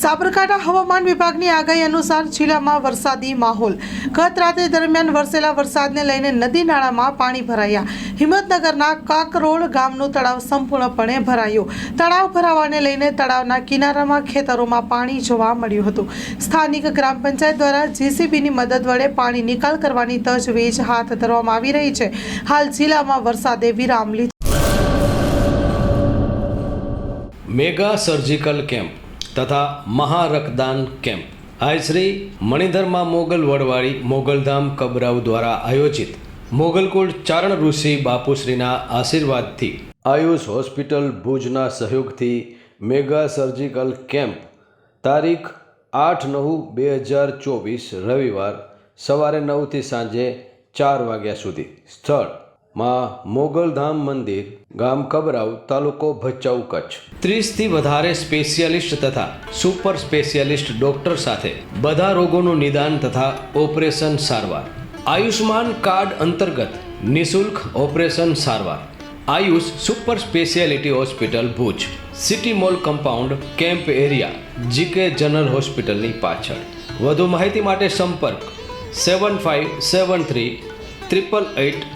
સાબરકાંઠા હવામાન વિભાગની આગાહી અનુસાર જિલ્લામાં વરસાદી માહોલ. ગત રાત્રે દરમિયાન વરસેલા વરસાદને લઈને નદી નાળામાં પાણી ભરાયા. હિંમતનગરના કાકરોળ ગામનું તળાવ સંપૂર્ણપણે ભરાયું. તળાવ ભરાવાને લઈને તળાવના કિનારામાં ખેતરોમાં પાણી જોવા મળ્યું હતું. સ્થાનિક ગ્રામ પંચાયત દ્વારા જેસીબીની મદદ વડે પાણી નિકાલ કરવાની તજવીજ હાથ ધરવામાં આવી રહી છે. હાલ જિલ્લામાં વરસાદે વિરામ લીધો. Mega surgical camp. તથા મહારક્તદાન કેમ્પ. આયશ્રી મણિધરમાં મોગલ વડવાળી મોગલધામ કબરાવ દ્વારા આયોજિત મોગલકુળ ચારણ ઋષિ બાપુશ્રીના આશીર્વાદથી આયુષ હોસ્પિટલ ભુજના સહયોગથી મેગા સર્જિકલ કેમ્પ તારીખ આઠ નવ બે હજાર ચોવીસ રવિવાર સવારે નવથી સાંજે ચાર વાગ્યા સુધી સ્થળ માં મોગલધામ મંદિર, ગામ કબરાવ, તાલુકો ભચાઉ કચ્છ. ત્રીસથી વધારે સ્પેશિયાલિસ્ટ તથા સુપર સ્પેશિયાલિસ્ટ ડોક્ટર સાથે બધા રોગોનું નિદાન તથા ઓપરેશન સારવાર. આયુષ્માન કાર્ડ અંતર્ગત નિશુલ્ક ઓપરેશન સારવાર. Ayush super speciality hospital Bhuj. City mall compound, camp area, GK general હોસ્પિટલની પાછળ. વધુ માહિતી માટે સંપર્ક seven five seven three triple eight